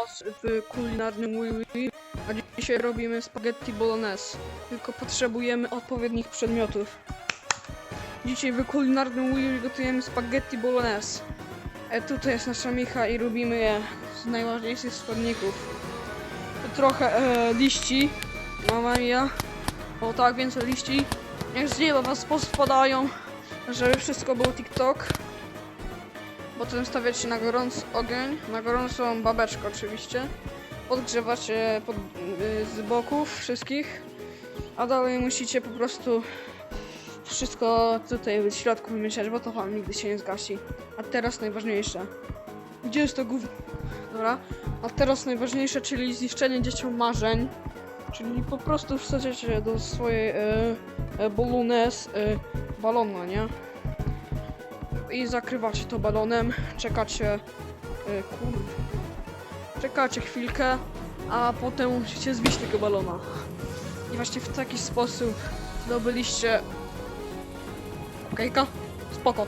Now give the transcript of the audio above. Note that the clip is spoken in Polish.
was w kulinarnym Wii a dzisiaj robimy spaghetti bolognese. Tylko potrzebujemy odpowiednich przedmiotów. Dzisiaj w kulinarnym Wii gotujemy spaghetti bolognese. E, tutaj jest nasza micha i robimy je z najważniejszych składników. Trochę e, liści, mama mia. O tak, więcej liści. Niech z nieba was pospadają, żeby wszystko było TikTok. Potem stawiacie na gorący ogień, na gorącą babeczkę oczywiście. Podgrzewacie pod, y, z boków wszystkich, a dalej musicie po prostu wszystko tutaj w środku wymieszać, bo to wam nigdy się nie zgasi. A teraz najważniejsze. Gdzie jest to gówno? Dobra. A teraz najważniejsze, czyli zniszczenie dzieciom marzeń. Czyli po prostu wsadzicie do swojej e, e, bolunes e, balona, nie? I zakrywacie to balonem, czekacie e, kur... czekacie chwilkę, a potem musicie zbić tego balona. I właśnie w taki sposób zdobyliście... Okejka? Spoko.